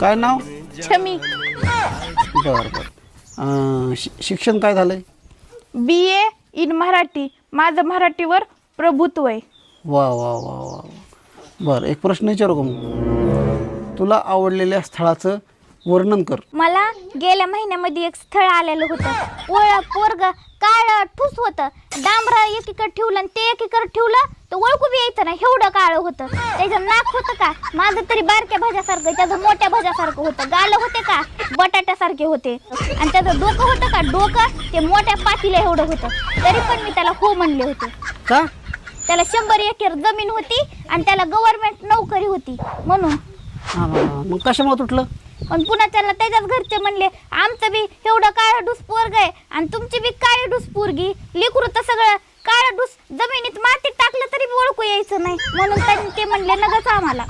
काय नाव? छमी. बरं बरं. शि शिक्षण काय झालंय? B A in Marathi. माझं मराठीवर प्रभुत्व आहे. वा वा वा वा वा. बरं एक प्रश्न विचारू का मग? तुला आवडलेल्या स्थळाचं वर्णन कर. मला गेल्या महिन्यामध्ये एक स्थळ आलेलं होतं. पोळ पोरग काळ ठुस होतं. डांबरा एकीकडे ठेवलं आणि ते एकीकडे ठेवलं. तर ओळखू बी यायचं नाही एवढं काळ होतं. त्याचं नाक होतं का? माझं तरी बारक्या भाज्यासारखं त्याचं मोठ्या भाज्यासारखं होतं. गाल होते का? बटाट्यासारखे होते. आणि त्याचं डोकं होतं का? डोकं ते मोठ्या पातीला एवढं होतं. तरी पण मी त्याला हो म्हणले होते. का? त्याला शंभर एकर जमीन होती आणि त्याला गव्हर्नमेंट नोकरी होती. म्हणून. हां हां हां. मग कशामुळे तुटलं? पण पुन्हा त्याला त्याच्याच घरचे म्हणले आमचं बी एवढं काळं डूस पोरग आहे आणि तुमची बी काळी डूस पोरगी लेकरू तर सगळं काळं डूस जमिनीत मातीत टाकलं जायचं नाही. म्हणून त्यांनी ते म्हणले नगच आम्हाला.